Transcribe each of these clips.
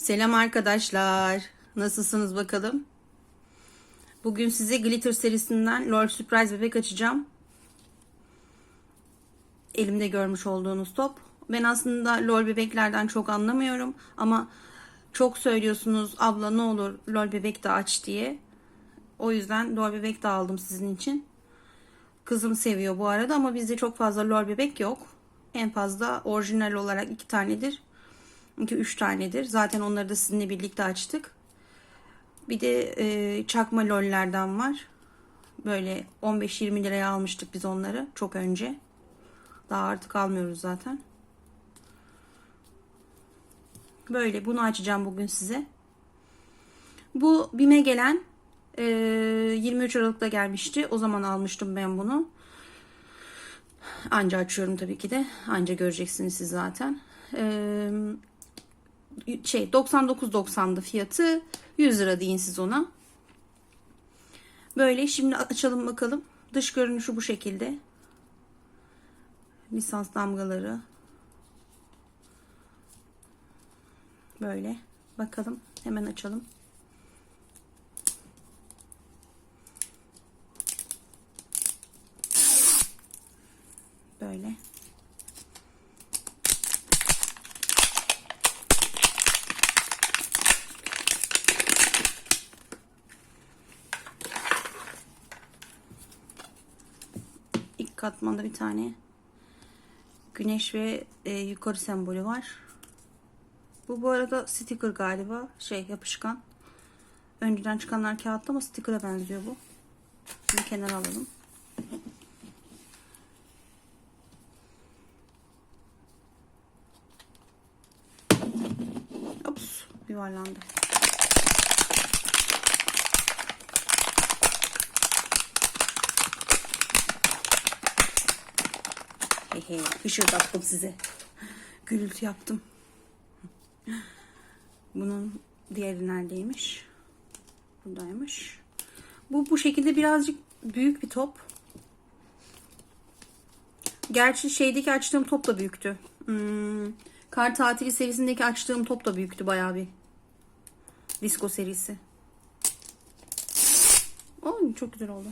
Selam arkadaşlar. Nasılsınız bakalım? Bugün size Glitter serisinden LOL Surprise bebek açacağım. Elimde görmüş olduğunuz top. Ben aslında LOL bebeklerden çok anlamıyorum ama çok söylüyorsunuz abla ne olur LOL bebek de aç diye. O yüzden LOL bebek de aldım sizin için. Kızım seviyor bu arada ama bizde çok fazla LOL bebek yok. En fazla orijinal olarak iki tanedir. 2-3 tanedir. Zaten onları da sizinle birlikte açtık. Bir de e, çakma lollerden var. Böyle 15-20 liraya almıştık biz onları çok önce. Daha artık almıyoruz zaten. Böyle bunu açacağım bugün size. Bu BİM'e gelen e, 23 Aralık'ta gelmişti. O zaman almıştım ben bunu. Anca açıyorum tabii ki de. Anca göreceksiniz siz zaten. Eee şey 99.90'dı fiyatı. 100 lira deyin siz ona. Böyle şimdi açalım bakalım. Dış görünüşü bu şekilde. Lisans damgaları. Böyle. Bakalım. Hemen açalım. Böyle. Katmanda bir tane güneş ve e, yukarı sembolü var. Bu bu arada sticker galiba. Şey yapışkan. Önceden çıkanlar kağıtta ama sticker'a benziyor bu. Bunu kenara alalım. Ops yuvarlandı. Hehe, hışırdattım size. Gürültü yaptım. Bunun diğeri neredeymiş? Buradaymış. Bu bu şekilde birazcık büyük bir top. Gerçi şeydeki açtığım top da büyüktü. Hmm, kar tatili serisindeki açtığım top da büyüktü bayağı bir. Disco serisi. Oy çok güzel oldu.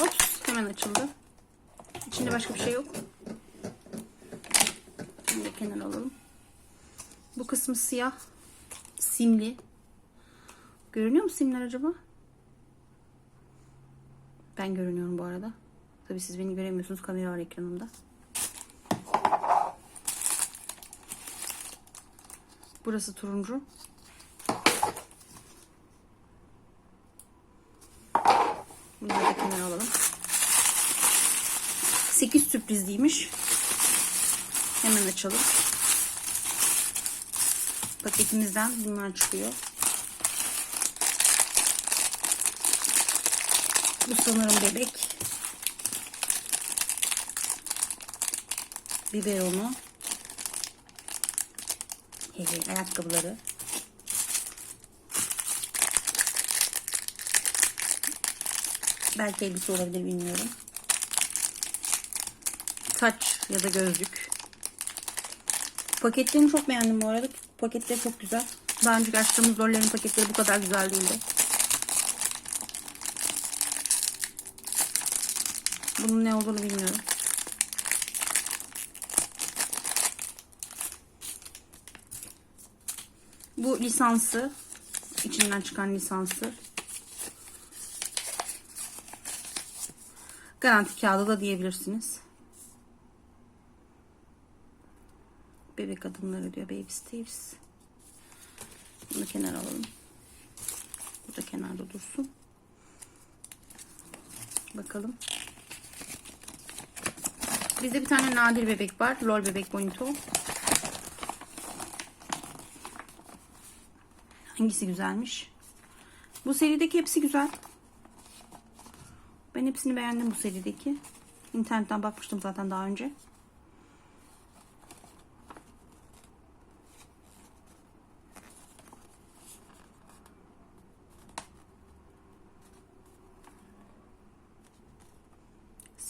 Ops hemen açıldı. İçinde başka bir şey yok. Bunu da kenara alalım. Bu kısmı siyah. Simli. Görünüyor mu simler acaba? Ben görünüyorum bu arada. Tabii siz beni göremiyorsunuz. Kamera var ekranımda. Burası turuncu. Bunları da kenara alalım. 8 sürprizliymiş. Hemen açalım. Paketimizden bunlar çıkıyor. Bu sanırım bebek. Biberonu. Hele ayakkabıları. Belki elbise olabilir bilmiyorum. Taç ya da gözlük. Paketlerini çok beğendim bu arada. Paketleri çok güzel. Daha önce açtığımız rollerin paketleri bu kadar güzel değildi. Bunun ne olduğunu bilmiyorum. Bu lisansı. içinden çıkan lisansı. Garanti kağıdı da diyebilirsiniz. Bebek adımları diyor. Baby Steves. Bunu kenara alalım. Bu da kenarda dursun. Bakalım. Bizde bir tane nadir bebek var. Lol bebek bonito. Hangisi güzelmiş? Bu serideki hepsi güzel. Ben hepsini beğendim bu serideki. İnternetten bakmıştım zaten daha önce.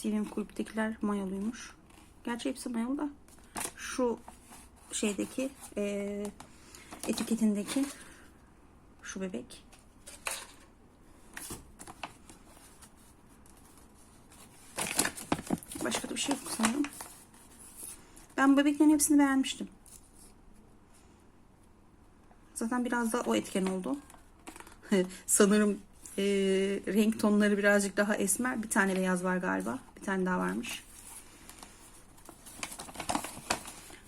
Sivim kulüptekiler mayoluymuş. Gerçi hepsi mayalı da. şu şeydeki e, etiketindeki şu bebek. Başka da bir şey yok sanırım. Ben bebeklerin hepsini beğenmiştim. Zaten biraz da o etken oldu. sanırım e, renk tonları birazcık daha esmer. Bir tane beyaz var galiba. Tane daha varmış.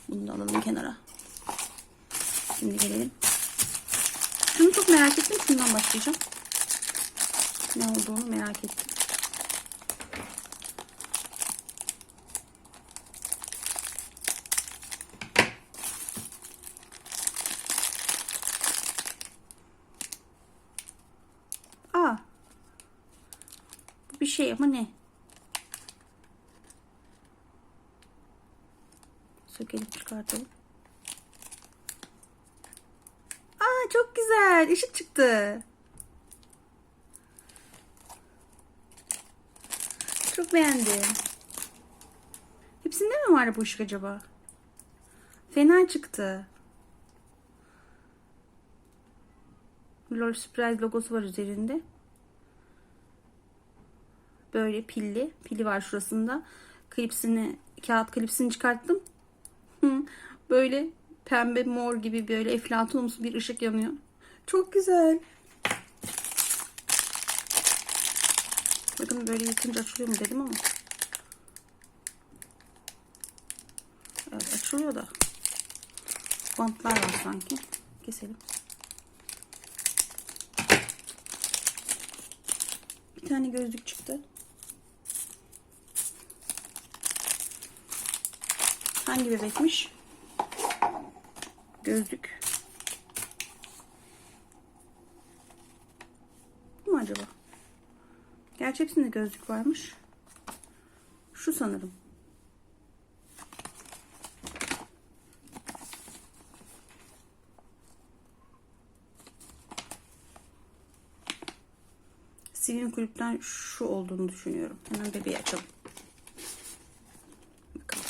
Bunu da alalım kenara. Şimdi gelelim. Şunu çok merak ettim. Şundan başlayacağım. Ne olduğunu merak ettim. Aa. Bir şey ama ne? Sökelim çıkartalım. Aa çok güzel. Işık çıktı. Çok beğendim. Hepsinde mi var bu ışık acaba? Fena çıktı. LOL Surprise logosu var üzerinde. Böyle pilli. Pili var şurasında. Klipsini, kağıt klipsini çıkarttım. Böyle pembe mor gibi böyle eflatunumsu bir ışık yanıyor. Çok güzel. Bakın böyle yıkınca açılıyor mu dedim ama. Evet açılıyor da. Bantlar var sanki. Keselim. Bir tane gözlük çıktı. Hangi bebekmiş? Gözlük. Bu mu acaba? Gerçi hepsinde gözlük varmış. Şu sanırım. Sivin kulüpten şu olduğunu düşünüyorum. Hemen bebeği açalım. Bakalım.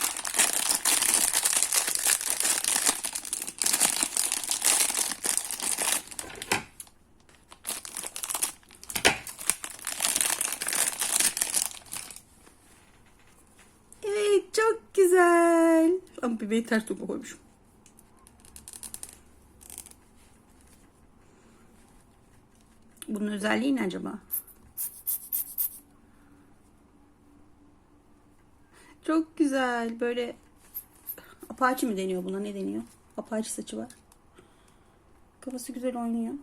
Evet çok güzel. Ama bebeği ters topa koymuşum. Bunun özelliği ne acaba? Çok güzel. Böyle apaçi mi deniyor buna? Ne deniyor? Apaçi saçı var. Kafası güzel oynuyor.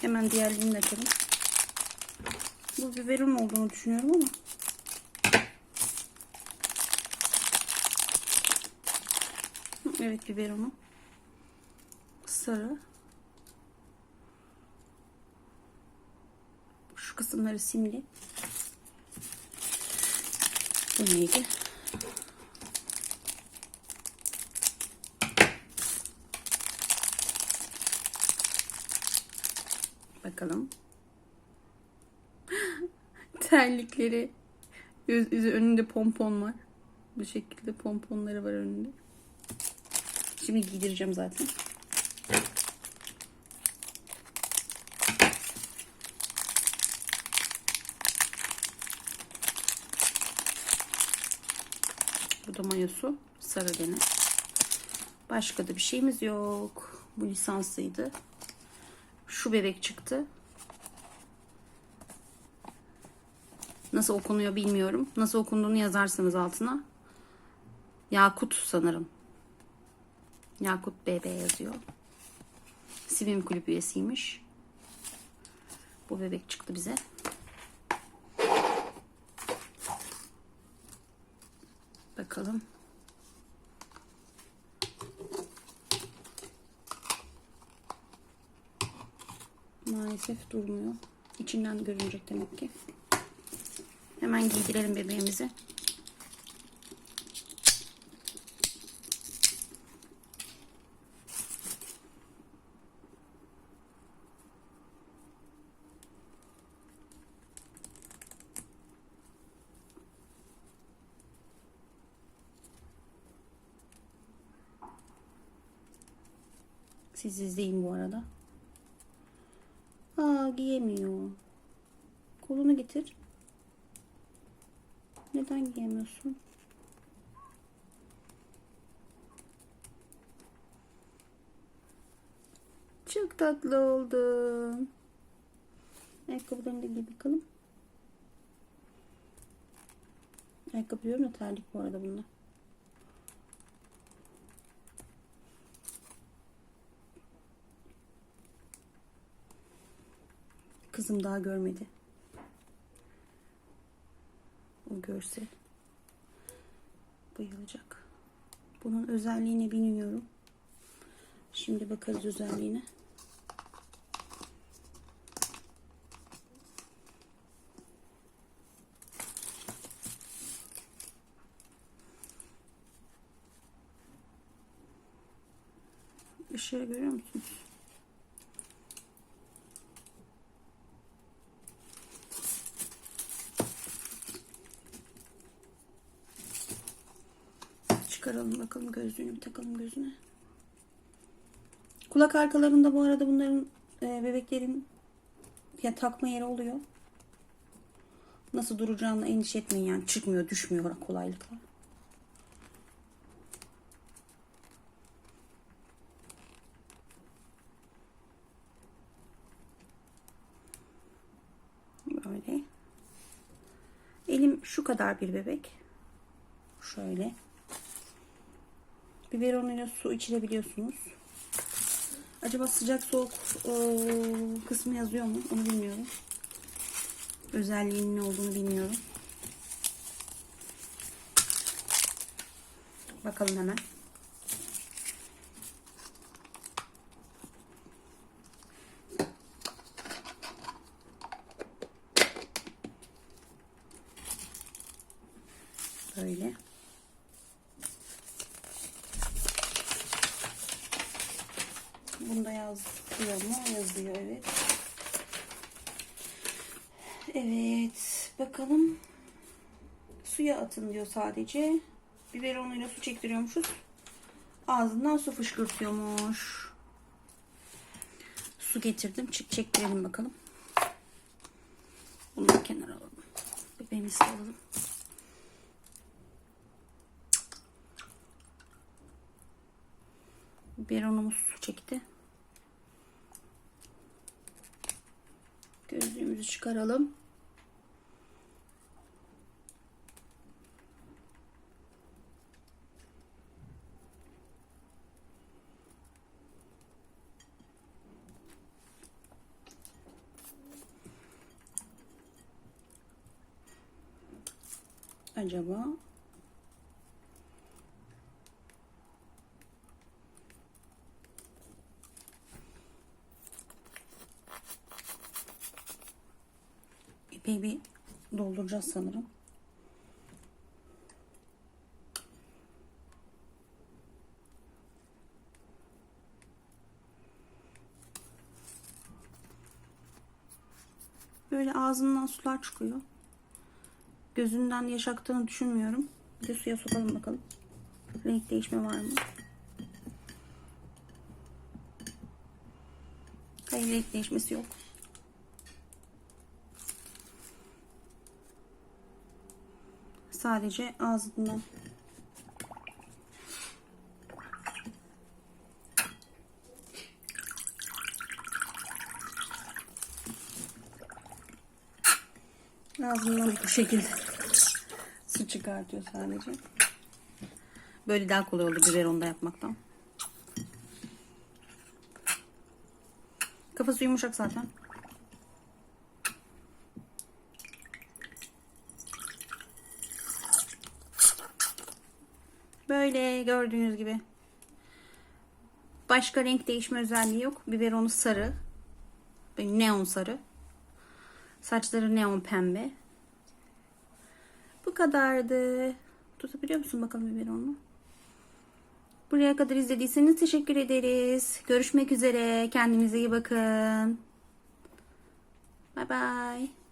Hemen diğerlerini de açalım. Bu biberon olduğunu düşünüyorum ama. Evet biberonu. Sarı. Şu kısımları simli. Bu neydi? Bakalım. Terlikleri. Yüz, önünde pompon var. Bu şekilde pomponları var önünde. Şimdi giydireceğim zaten. Bu da mayosu. Sarı gene. Başka da bir şeyimiz yok. Bu lisanslıydı. Şu bebek çıktı. Nasıl okunuyor bilmiyorum. Nasıl okunduğunu yazarsanız altına. Yakut sanırım. Yakut BB yazıyor. Sivim kulüp üyesiymiş. Bu bebek çıktı bize. Bakalım. Maalesef durmuyor. İçinden görünecek demek ki. Hemen giydirelim bebeğimizi. Siz izleyin bu arada. Aa giyemiyor. Kolunu getir. Neden giyemiyorsun? Çok tatlı oldun. Ayakkabılarını da giy bakalım. Ayakkabı diyorum da terlik bu arada bunlar. Kızım daha görmedi. O görse bayılacak. Bunun özelliğini bilmiyorum. Şimdi bakarız özelliğine. Işığı görüyor musunuz? Çıkaralım bakalım gözlüğünü takalım gözüne. Kulak arkalarında bu arada bunların e, bebeklerin ya takma yeri oluyor. Nasıl duracağını endişe etmeyin yani çıkmıyor düşmüyor kolaylıkla. Böyle. Elim şu kadar bir bebek. Şöyle. Biberonuyla su içirebiliyorsunuz. Acaba sıcak soğuk o, kısmı yazıyor mu? Onu bilmiyorum. Özelliğinin ne olduğunu bilmiyorum. Bakalım hemen. Böyle. Bunda yazıyor mu? Yazıyor evet. Evet. Bakalım. Suya atın diyor sadece. Biberonuyla su çektiriyormuşuz. Ağzından su fışkırtıyormuş. Su getirdim. Çık çektirelim bakalım. Bunu kenara alalım. Bebeğimizi alalım. Biberonumuz su çekti. Gözlüğümüzü çıkaralım. Acaba epey bir dolduracağız sanırım. Böyle ağzından sular çıkıyor. Gözünden yaş aktığını düşünmüyorum. Bir de suya sokalım bakalım. Renk değişme var mı? Hayır renk değişmesi yok. Sadece ağzından. Ağzından bu şekilde su çıkartıyor sadece. Böyle daha kolay oldu biberonda yapmaktan. Kafası yumuşak zaten. Böyle gördüğünüz gibi. Başka renk değişme özelliği yok. Biberonu sarı. Böyle neon sarı. Saçları neon pembe. Bu kadardı. Tutabiliyor musun bakalım biberonu? Buraya kadar izlediyseniz teşekkür ederiz. Görüşmek üzere. Kendinize iyi bakın. Bye bye.